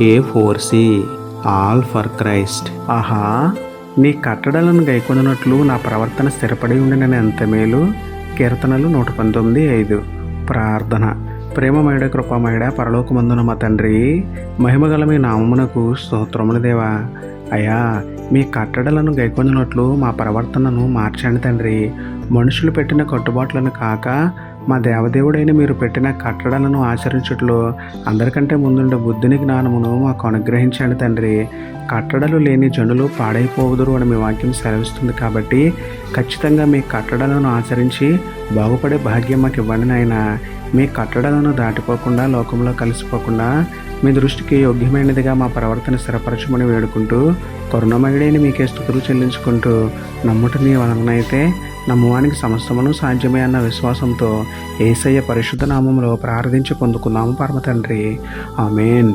A four C all for Christ ఆహా నీ కట్టడలను గైకొందినట్లు నా ప్రవర్తన స్థిరపడి ఉండిన ఎంత మేలు కీర్తనలు నూట పంతొమ్మిది ఐదు. ప్రార్థన. ప్రేమమయుడ కృపమయుడ పరలోకమందున మా తండ్రి మహిమగల మీ నామమునకు స్తోత్రములు దేవా. అయ్యా మీ కట్టడలను గైకొనట్లు మా ప్రవర్తనను మార్చండి తండ్రి. మనుషులు పెట్టిన కట్టుబాట్లను కాక మా దేవదేవుడైన మీరు పెట్టిన కట్టడలను ఆచరించుట్లో అందరికంటే ముందుండే బుద్ధిని జ్ఞానమును మాకు అనుగ్రహించండి తండ్రి. కట్టడలు లేని జనులు పాడైపోవదురు అని మీ వాక్యం సెలవిస్తుంది కాబట్టి ఖచ్చితంగా మీ కట్టడలను ఆచరించి బాగుపడే భాగ్యం మాకు ఇవ్వండి నాయన. మీ కట్టడలను దాటిపోకుండా లోకంలో కలిసిపోకుండా మీ దృష్టికి యోగ్యమైనదిగా మా ప్రవర్తన స్థిరపరచమని వేడుకుంటూ కరుణమయుడైన మీకే స్థుతులు చెల్లించుకుంటూ నమ్ముట నీ వలనైతే నమ్మవానికి సమస్తమును సాధ్యమే అన్న విశ్వాసంతో ఏసయ్య పరిశుద్ధ నామంలో ప్రార్థించి పొందుకున్నాము పరమ తండ్రి ఆమెన్.